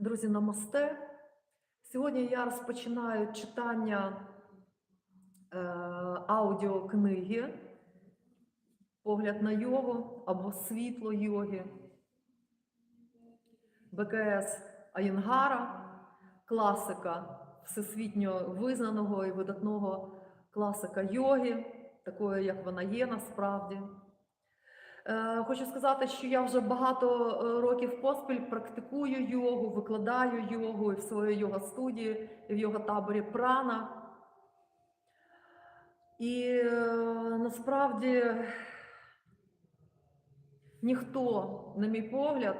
Друзі, намасте. Сьогодні я розпочинаю читання е, аудіокниги Погляд на йогу або світло йоги БКС Аєнгара, класика всесвітньо визнаного і видатного класика йоги, такою, як вона є насправді. Е, Хочу сказати, що я вже багато е, років поспіль практикую йогу, викладаю йогу в своїй йога-студії, і в йога-таборі прана. І е, насправді ніхто, на мій погляд,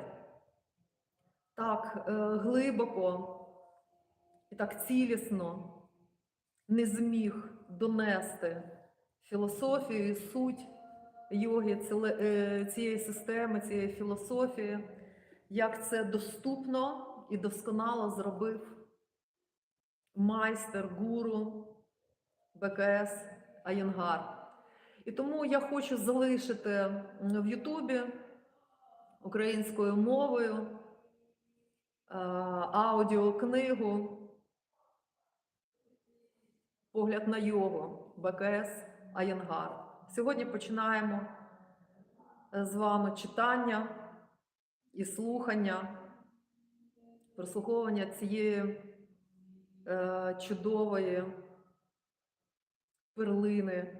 так глибоко і так цілісно не зміг донести філософію і суть йоги, е, цієї системи, цієї філософії, як це доступно і досконало зробив майстер, гуру БКС Аєнгар. І тому я хочу залишити в Ютубі українською мовою е, аудіокнигу Погляд на йогу БКС Аєнгар. Сьогодні починаємо е, з вами читання і слухання, прослуховування цієї е, чудової перлини,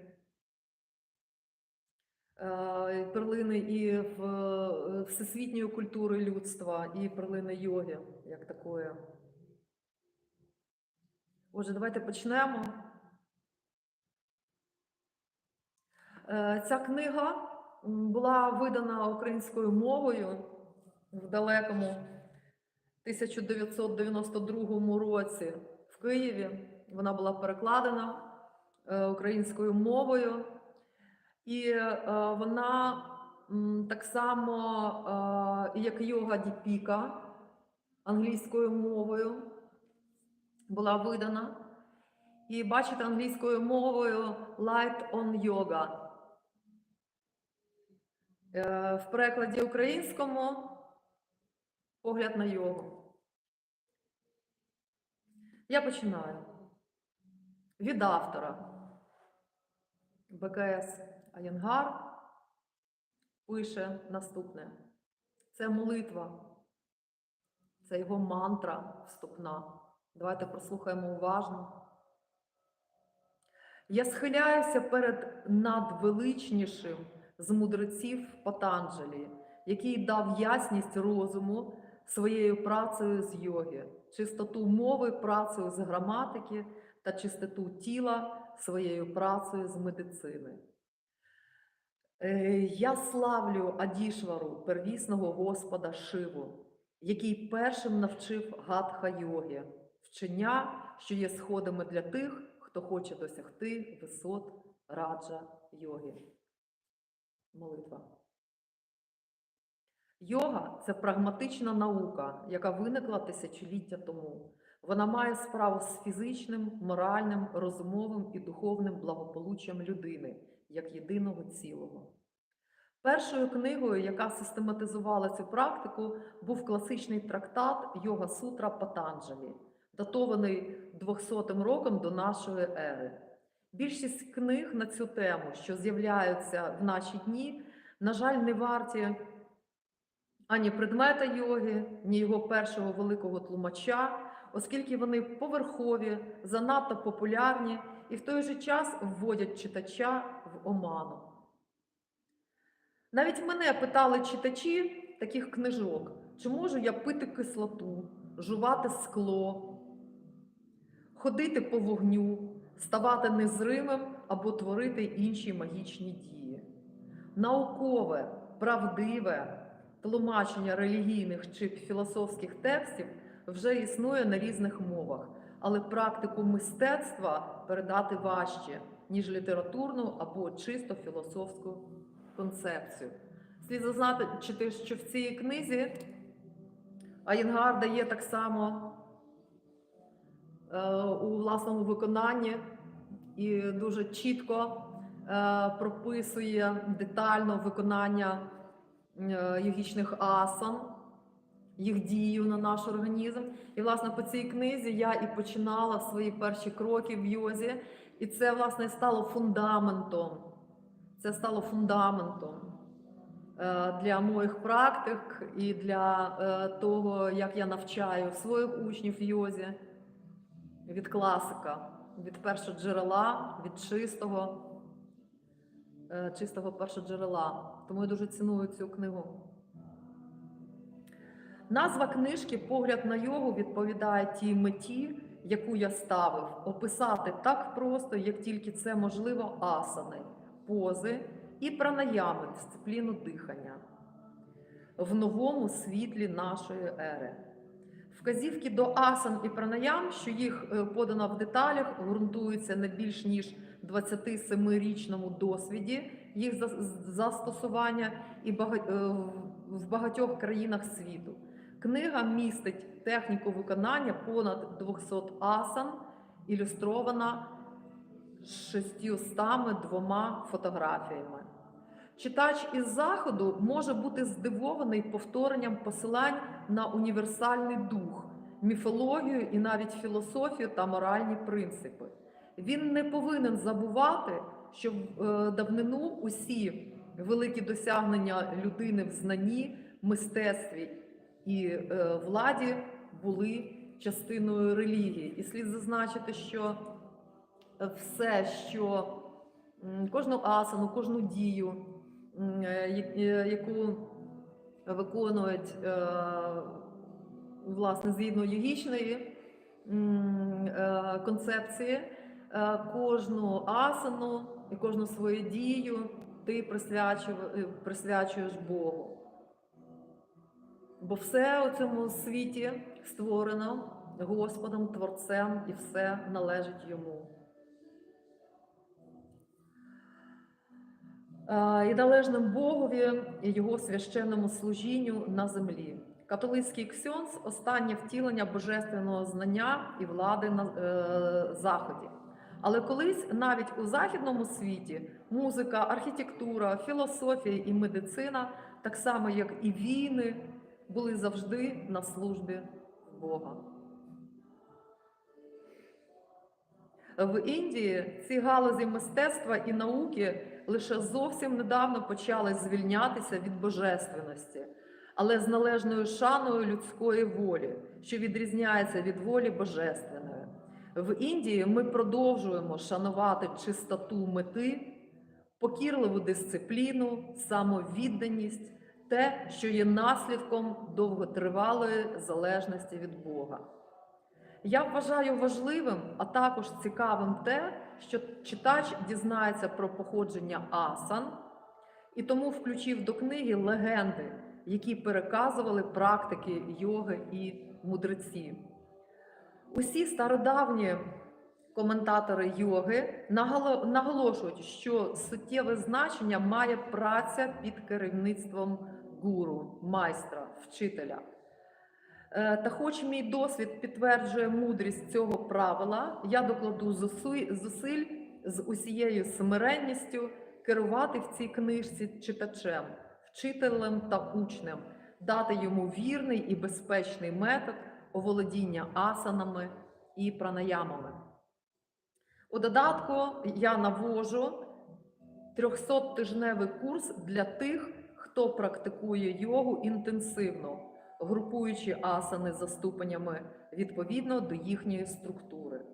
е, перлини і в е, всесвітньої культури людства, і перлини йоги, як такої. Отже, давайте почнемо. Е, Ця книга була видана українською мовою в далекому 1992 році в Києві. Вона була перекладена е, українською мовою, і е, вона так само, е, як йога Діпіка англійською мовою була видана. І бачите англійською мовою Light on Yoga. Е, В перекладі українському погляд на йогу. Я починаю. Від автора БКС Аєнгар пише наступне. Це молитва, це його мантра вступна. Давайте прослухаємо уважно. Я схиляюся перед надвеличнішим з мудреців Патанджелі, який дав ясність розуму своєю працею з йоги, чистоту мови працею з граматики та чистоту тіла своєю працею з медицини. Е, Я славлю Адішвару, первісного Господа Шиву, який першим навчив гатха йоги, вчення, що є сходами для тих, хто хоче досягти висот раджа йоги. Молитва. Йога це прагматична наука, яка виникла тисячоліття тому. Вона має справу з фізичним, моральним, розумовим і духовним благополуччям людини як єдиного цілого. Першою книгою, яка систематизувала цю практику, був класичний трактат Йога Сутра Патанджалі, датований 200 роком до нашої ери. Більшість книг на цю тему, що з'являються в наші дні, на жаль, не варті ані предмета йоги, ні його першого великого тлумача, оскільки вони поверхові, занадто популярні і в той же час вводять читача в оману. Навіть мене питали читачі таких книжок, чи можу я пити кислоту, жувати скло, ходити по вогню, ставати незримим або творити інші магічні дії. Наукове, правдиве тлумачення релігійних чи філософських текстів вже існує на різних мовах, але практику мистецтва передати важче, ніж літературну або чисто філософську концепцію. Слід зазначити, що в цій книзі Аєнгар дає так само у власному виконанні і дуже чітко е, прописує детально виконання е, йогічних асан, їх дію на наш організм. І, власне, по цій книзі я і починала свої перші кроки в йозі, і це, власне, стало фундаментом. Це стало фундаментом е, для моїх практик і для е, того, як я навчаю своїх учнів в йозі від класика, від першого джерела, від чистого, е, чистого першоджерела. Тому я дуже ціную цю книгу. Назва книжки Погляд на йогу відповідає тій меті, яку я ставив, описати так просто, як тільки це можливо, асани, пози і пранаями, дисципліну дихання в новому світлі нашої ери. Вказівки до асан і пранаям, що їх е, подано в деталях, ґрунтуються на більш ніж 27-річному досвіді їх застосування і е, в багатьох країнах світу. Книга містить техніку виконання понад 200 асан, ілюстрована 602 фотографіями. Читач із заходу може бути здивований повторенням посилань на універсальний дух, міфологію і навіть філософію та моральні принципи. Він не повинен забувати, що в е, давнину усі великі досягнення людини в знанні, мистецтві і е, владі були частиною релігії. І слід зазначити, що все, що кожну асану, кожну дію, е, е, яку виконують е, власне згідно йогічної е, концепції, е, кожну асану і кожну свою дію ти присвячуєш Богу. Бо все у цьому світі створено Господом, Творцем, і все належить йому. І належним Богові і його священному служінню на землі. Католицький ксьонс останнє втілення божественного знання і влади на е, заході. Але колись навіть у західному світі музика, архітектура, філософія і медицина, так само як і війни, були завжди на службі Бога. В Індії ці галузі мистецтва і науки лише зовсім недавно почали звільнятися від божественності, але з належною шаною людської волі, що відрізняється від волі божественної. В Індії ми продовжуємо шанувати чистоту мети, покірливу дисципліну, самовідданість, те, що є наслідком довготривалої залежності від Бога. Я вважаю важливим, а також цікавим те, що читач дізнається про походження асан, і тому включив до книги легенди, які переказували практики йоги і мудреці. Усі стародавні коментатори йоги наголошують, що суттєве значення має праця під керівництвом гуру, майстра, вчителя. Е, Та хоч мій досвід підтверджує мудрість цього правила, я докладу зусиль з усією смиренністю керувати в цій книжці читачем, вчителем та учнем, дати йому вірний і безпечний метод оволодіння асанами і пранаямами. У додатку я навожу 300-тижневий курс для тих, хто практикує йогу інтенсивно, групуючи асани за ступенями відповідно до їхньої структури.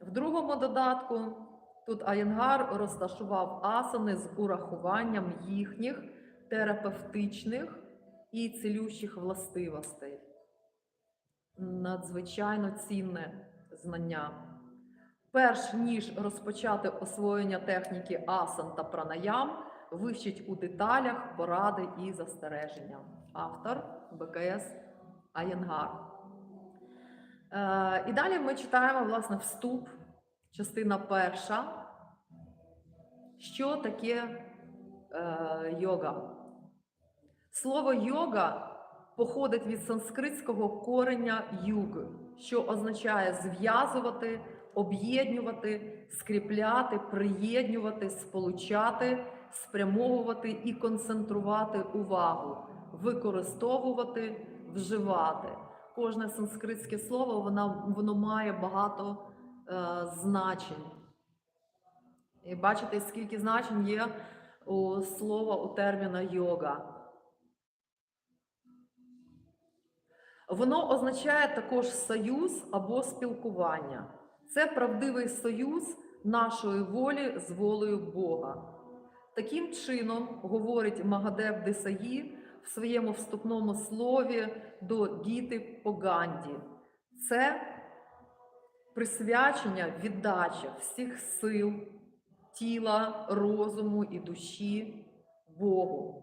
В другому додатку тут Аєнгар розташував асани з урахуванням їхніх терапевтичних і цілющих властивостей. Надзвичайно цінне знання. Перш ніж розпочати освоєння техніки асан та пранаям, вивчіть у деталях поради і застереження. Автор БКС Аєнгар. Е, і далі ми читаємо власне вступ, частина перша. Що таке е, йога? Слово йога походить від санскритського корення юг, що означає зв'язувати, об'єднувати, скріпляти, приєднювати, сполучати, спрямовувати і концентрувати увагу, використовувати, вживати. Кожне санскритське слово воно, воно має багато е, значень. І бачите, скільки значень є у слова у терміна йога. Воно означає також союз або спілкування. Це правдивий союз нашої волі з волею Бога. Таким чином, говорить Магадев Десаї в своєму вступному слові до Гіти Поганді. Це присвячення, віддача всіх сил, тіла, розуму і душі Богу.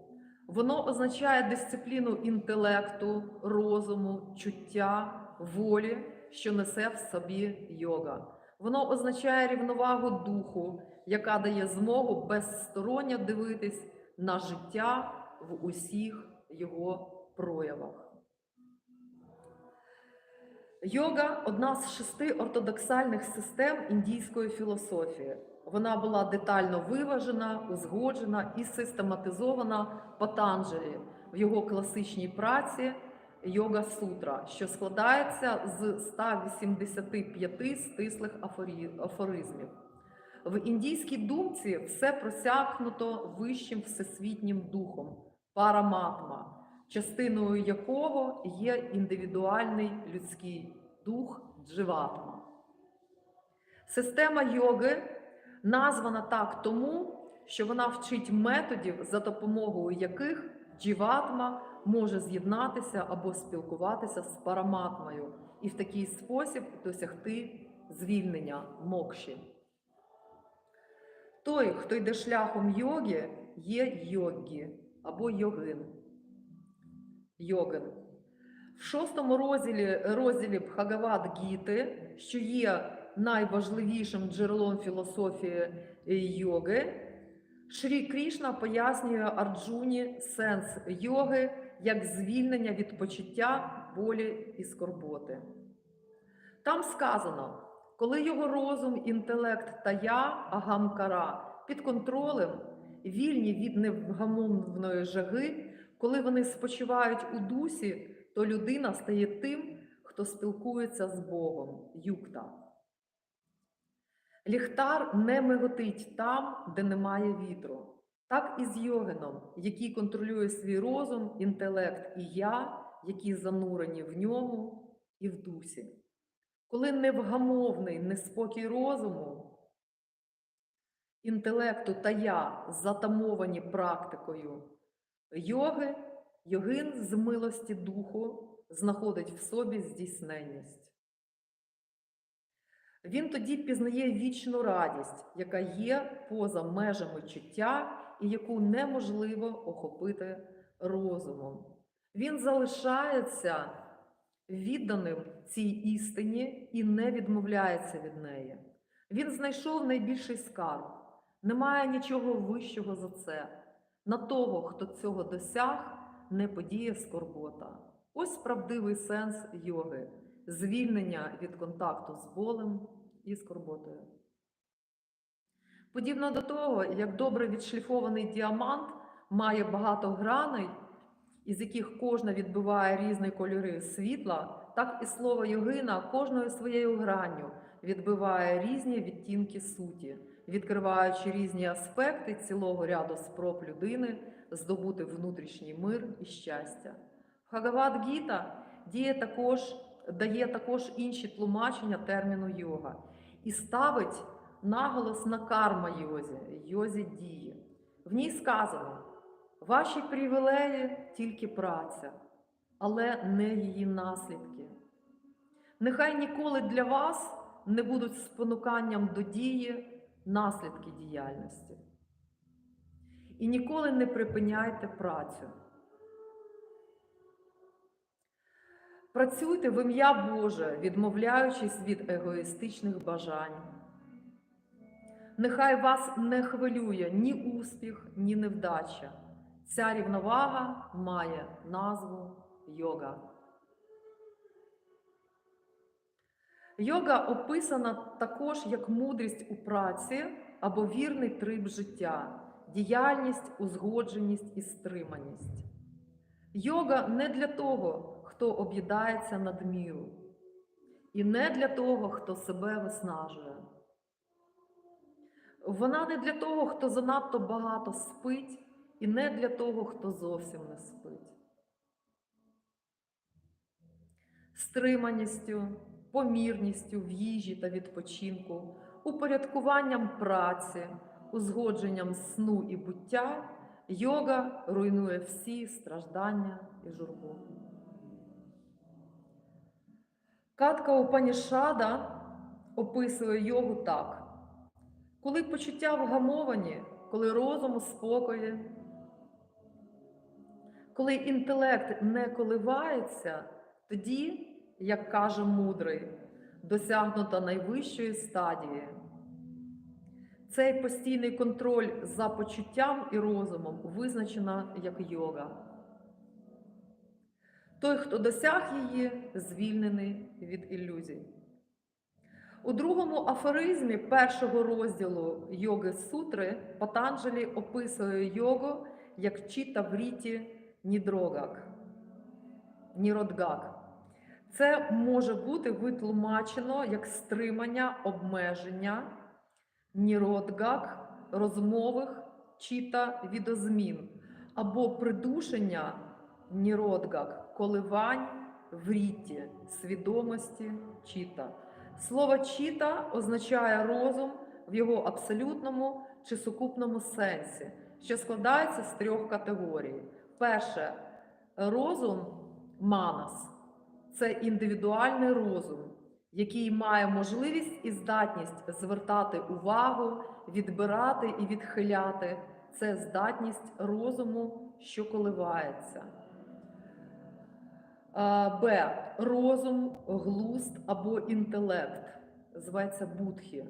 Воно означає дисципліну інтелекту, розуму, чуття, волі, що несе в собі йога. Воно означає рівновагу духу, яка дає змогу безсторонньо дивитись на життя в усіх його проявах. Йога одна з шести ортодоксальних систем індійської філософії. Вона була детально виважена, узгоджена і систематизована Патанджелі в його класичній праці Йога Сутра, що складається з 185 стислих афоризмів. В індійській думці все просякнуто вищим всесвітнім духом параматма, частиною якого є індивідуальний людський дух дживатма. Система йоги названа так тому, що вона вчить методів, за допомогою яких джіватма може з'єднатися або спілкуватися з параматмою і в такий спосіб досягти звільнення мокші. Той, хто йде шляхом йоги, є йогі або йогин. Йоген. В шостому розділі, розділі Бхагават Гіти, що є найважливішим джерелом філософії йоги, Шрі Крішна пояснює Арджуні сенс йоги як звільнення від почуття болі і скорботи. Там сказано, коли його розум, інтелект та я, агамкара, під контролем, вільні від невгамовної жаги, коли вони спочивають у дусі, то людина стає тим, хто спілкується з Богом, юкта. Ліхтар не миготить там, де немає вітру. Так і з йогином, який контролює свій розум, інтелект і я, які занурені в ньому і в дусі. Коли невгамовний неспокій розуму, інтелекту та я затамовані практикою йоги, йогин з милості духу знаходить в собі здійсненність. Він тоді пізнає вічну радість, яка є поза межами чуття і яку неможливо охопити розумом. Він залишається відданим цій істині і не відмовляється від неї. Він знайшов найбільший скарб. Немає нічого вищого за це. На того, хто цього досяг, не подіє скорбота. Ось правдивий сенс йоги звільнення від контакту з болем і скорботою. Подібно до того, як добре відшліфований діамант має багато граней, із яких кожна відбиває різні кольори світла, так і слово йогина кожною своєю гранню відбиває різні відтінки суті, відкриваючи різні аспекти цілого ряду спроб людини здобути внутрішній мир і щастя. Хагават Гіта діє також, дає також інші тлумачення терміну йога і ставить наголос на карма йозі, йозі дії. В ній сказано: ваші привілеї тільки праця, але не її наслідки. Нехай ніколи для вас не будуть спонуканням до дії наслідки діяльності. І ніколи не припиняйте працю. Працюйте в ім'я Боже, відмовляючись від егоїстичних бажань. Нехай вас не хвилює ні успіх, ні невдача. Ця рівновага має назву йога. Йога описана також як мудрість у праці або вірний триб життя, діяльність, узгодженість і стриманість. Йога не для того, хто об'їдається надміру, і не для того, хто себе виснажує. Вона не для того, хто занадто багато спить, і не для того, хто зовсім не спить. Стриманістю, помірністю в їжі та відпочинку, упорядкуванням праці, узгодженням сну і буття йога руйнує всі страждання і журбу. Катка Упанішада описує йогу так. Коли почуття вгамовані, коли розум у спокої, коли інтелект не коливається, тоді, як каже мудрий, досягнута найвищої стадії. Цей постійний контроль за почуттям і розумом визначена як йога. Той, хто досяг її, звільнений від ілюзій. У другому афоризмі першого розділу йоги сутри Патанджелі описує йогу як чіта в ріті Нідрогак. Ніродгак. Це може бути витлумачено як стримання, обмеження, ніродгак, розмових чіта відозмін, або придушення ніродгак, коливань в ріті, свідомості чіта. Слово чіта означає розум в його абсолютному чи сукупному сенсі, що складається з трьох категорій. Перше розум манас це індивідуальний розум, який має можливість і здатність звертати увагу, відбирати і відхиляти. Це здатність розуму, що коливається. Б. Розум, глузд або інтелект. Зветься будхі.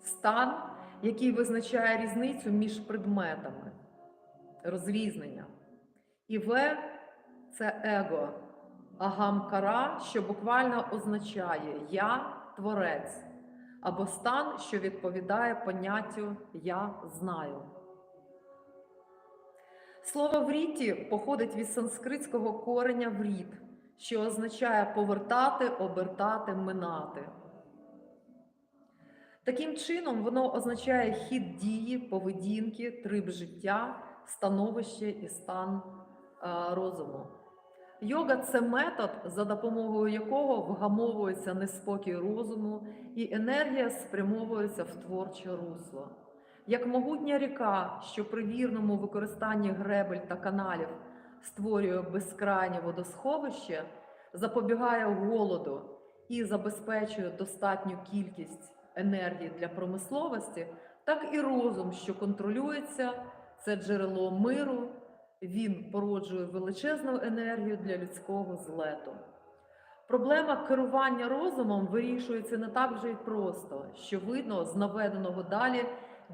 Стан, який визначає різницю між предметами, розрізнення. І В це его, агамкара, що буквально означає Я творець, або стан, що відповідає поняттю Я знаю. Слово вріті походить від санскритського кореня вріт, що означає повертати, обертати, минати. Таким чином, воно означає хід дії, поведінки, триб життя, становище і стан а, розуму. Йога це метод, за допомогою якого вгамовується неспокій розуму, і енергія спрямовується в творче русло. Як могутня ріка, що при вірному використанні гребель та каналів створює безкрайнє водосховище, запобігає голоду і забезпечує достатню кількість енергії для промисловості, так і розум, що контролюється, це джерело миру, він породжує величезну енергію для людського злету. Проблема керування розумом вирішується не так вже й просто, що видно з наведеного далі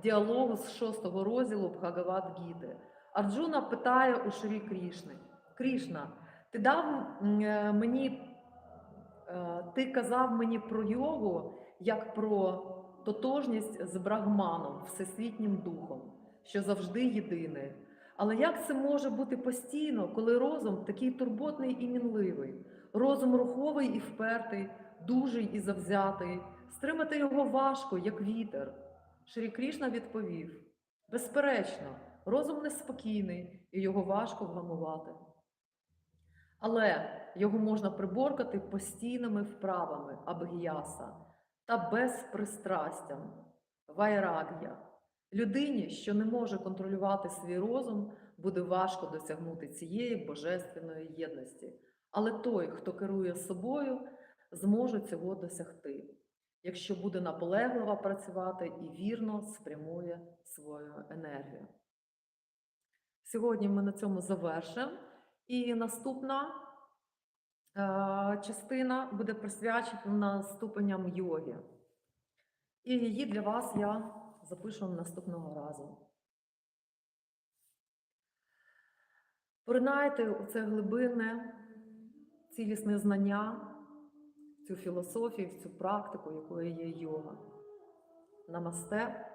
діалогу з шостого розділу Бхагават Гіти. Арджуна питає у Шрі Крішни: Крішна, ти дав е, мені, е, ти казав мені про йогу як про тотожність з Брахманом, всесвітнім духом, що завжди єдиний. Але як це може бути постійно, коли розум такий турботний і мінливий, розум руховий і впертий, дужий і завзятий, стримати його важко, як вітер. Шрі Крішна відповів: безперечно, розум неспокійний і його важко вгамувати. Але його можна приборкати постійними вправами абгіяса та безпристрастям вайраг'я. Людині, що не може контролювати свій розум, буде важко досягнути цієї божественної єдності. Але той, хто керує собою, зможе цього досягти, якщо буде наполегливо працювати і вірно спрямує свою енергію. Сьогодні ми на цьому завершимо. І наступна е, частина буде присвячена ступеням йоги. І її для вас я запишу наступного разу. Поринайте у це глибинне, цілісне знання, цю філософію, цю практику, якою є йога. Намасте.